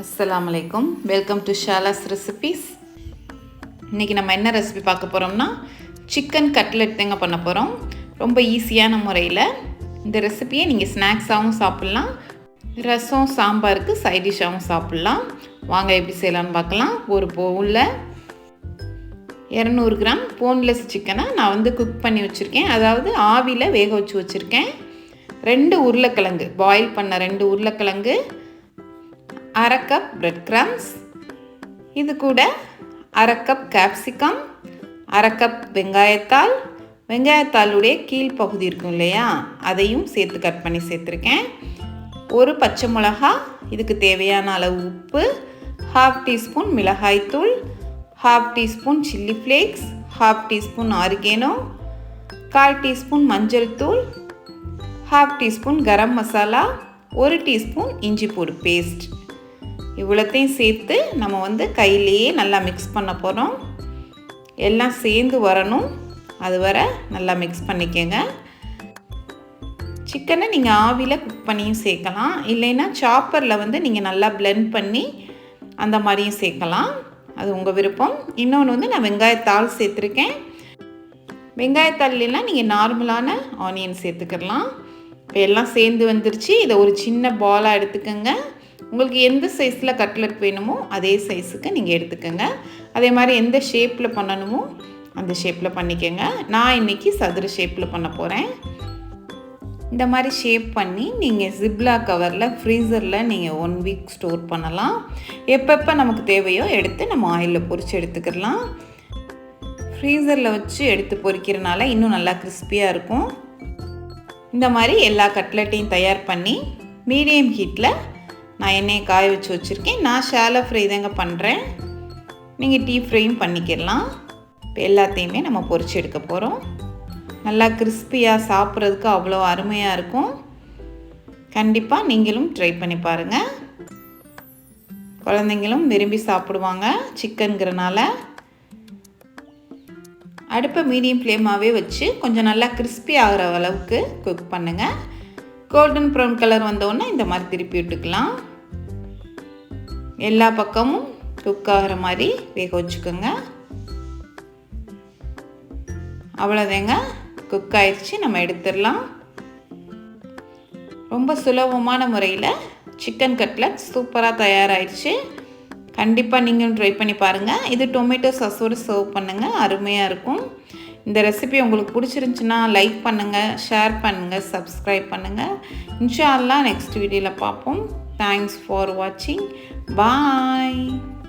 அஸ்ஸலாமு welcome to ஷாலாஸ் recipes இன்றைக்கி நம்ம என்ன ரெசிபி பார்க்க போகிறோம்னா சிக்கன் கட்லெட் தாங்க பண்ண போகிறோம் ரொம்ப ஈஸியான முறையில் இந்த ரெசிபியை நீங்கள் ஸ்நாக்ஸாகவும் சாப்பிட்லாம். ரசம் சாம்பாருக்கு சைட் டிஷ்ஷாகவும் சாப்பிட்லாம். வாங்க எப்படி செய்யலாம்னு பார்க்கலாம். ஒரு பவுலில் இரநூறு கிராம் போன்லெஸ் சிக்கனை நான் வந்து குக் பண்ணி வச்சுருக்கேன். அதாவது ஆவியில் வேக வச்சு வச்சுருக்கேன். ரெண்டு உருளைக்கிழங்கு பாயில் பண்ண ரெண்டு உருளைக்கிழங்கு அரை கப் பிரெட் கிரம்ஸ் இது கூட அரை கப் கேப்சிகம் அரை கப் வெங்காயத்தால் வெங்காயத்தாளுடைய கீழ்ப்பகுதி இருக்கும் இல்லையா? அதையும் சேர்த்து கட் பண்ணி சேர்த்துருக்கேன். ஒரு பச்சை மிளகா இதுக்கு தேவையான அளவு உப்பு ஹாஃப் டீஸ்பூன் மிளகாய்த்தூள் half teaspoon chilli flakes half teaspoon oregano கால் டீஸ்பூன் மஞ்சள் தூள் ஹாஃப் டீஸ்பூன் கரம் மசாலா ஒரு டீஸ்பூன் இஞ்சி பூடு பேஸ்ட் இவ்வளோத்தையும் சேர்த்து நம்ம வந்து கையிலேயே நல்லா மிக்ஸ் பண்ண போகிறோம் எல்லாம் சேர்ந்து வரணும். அது வர நல்லா மிக்ஸ் பண்ணிக்கோங்க. சிக்கனை நீங்கள் ஆவியில் குக் பண்ணியும் சேர்க்கலாம். இல்லைன்னா சாப்பரில் வந்து நீங்கள் நல்லா பிளெண்ட் பண்ணி அந்த மாதிரியும் சேர்க்கலாம். அது உங்கள் விருப்பம். இன்னொன்று வந்து நான் வெங்காயத்தாள் சேர்த்துருக்கேன். வெங்காயத்தாள்லாம் நீங்கள் நார்மலான ஆனியன் சேர்த்துக்கலாம் இப்போ எல்லாம் சேர்ந்து வந்துருச்சு. இதை ஒரு சின்ன பாலாக எடுத்துக்கோங்க. உங்களுக்கு எந்த சைஸில் கட்லெட் வேணுமோ அதே சைஸுக்கு நீங்கள் எடுத்துக்கோங்க. அதே மாதிரி எந்த ஷேப்பில் பண்ணணுமோ அந்த ஷேப்பில் பண்ணிக்கோங்க. நான் இன்றைக்கி சதுர ஷேப்பில் பண்ண போகிறேன் இந்த மாதிரி ஷேப் பண்ணி நீங்கள் ஜிப்லா கவரில் ஃப்ரீசரில் நீங்கள் ஒன் வீக் ஸ்டோர் பண்ணலாம். எப்பப்போ நமக்கு தேவையோ எடுத்து நம்ம ஆயிலில் பொறிச்சு எடுத்துக்கிடலாம் ஃப்ரீசரில் வச்சு எடுத்து பொறிக்கிறனால இன்னும் நல்லா கிறிஸ்பியாக இருக்கும். இந்த மாதிரி எல்லா கட்லெட்டையும் தயார் பண்ணி மீடியம் ஹீட்டில் நான் எண்ணெயை காய வச்சு வச்சுருக்கேன். நான் ஷாலோ ஃப்ரை தாங்க பண்ணுறேன் நீங்கள் டீப் ஃப்ரையும் பண்ணிக்கிடலாம். இப்போ எல்லாத்தையுமே நம்ம பொறிச்சு எடுக்க போகிறோம் நல்லா கிறிஸ்பியாக சாப்பிட்றதுக்கு அவ்வளோ அருமையாக இருக்கும். கண்டிப்பாக நீங்களும் ட்ரை பண்ணி பாருங்கள் குழந்தைங்களும் விரும்பி சாப்பிடுவாங்க சிக்கனுங்கிறனால. அடுப்பை மீடியம் ஃப்ளேமாகவே வச்சு கொஞ்சம் நல்லா கிறிஸ்பி ஆகிற அளவுக்கு குக் பண்ணுங்கள் கோல்டன் ப்ரௌன் கலர் வந்தோடனே இந்த மாதிரி திருப்பி விட்டுக்கலாம். எல்லா பக்கமும் குக் ஆகிற மாதிரி வேக வச்சுக்கோங்க. அவ்வளோதாங்க குக் ஆயிடுச்சு. நம்ம எடுத்துடலாம். ரொம்ப சுலபமான முறையில் சிக்கன் கட்லட் சூப்பராக தயாராகிடுச்சு கண்டிப்பாக நீங்களும் ட்ரை பண்ணி பாருங்கள் இது டொமேட்டோ சாஸோடு சர்வ் பண்ணுங்கள் அருமையாக இருக்கும். இந்த ரெசிபி உங்களுக்கு பிடிச்சிருந்துச்சின்னா லைக் பண்ணுங்கள் ஷேர் பண்ணுங்கள் சப்ஸ்கிரைப் பண்ணுங்கள் இன்ஷா அல்லா நெக்ஸ்ட் வீடியோவில் பார்ப்போம். தேங்க்ஸ் ஃபார் வாட்சிங் Bye.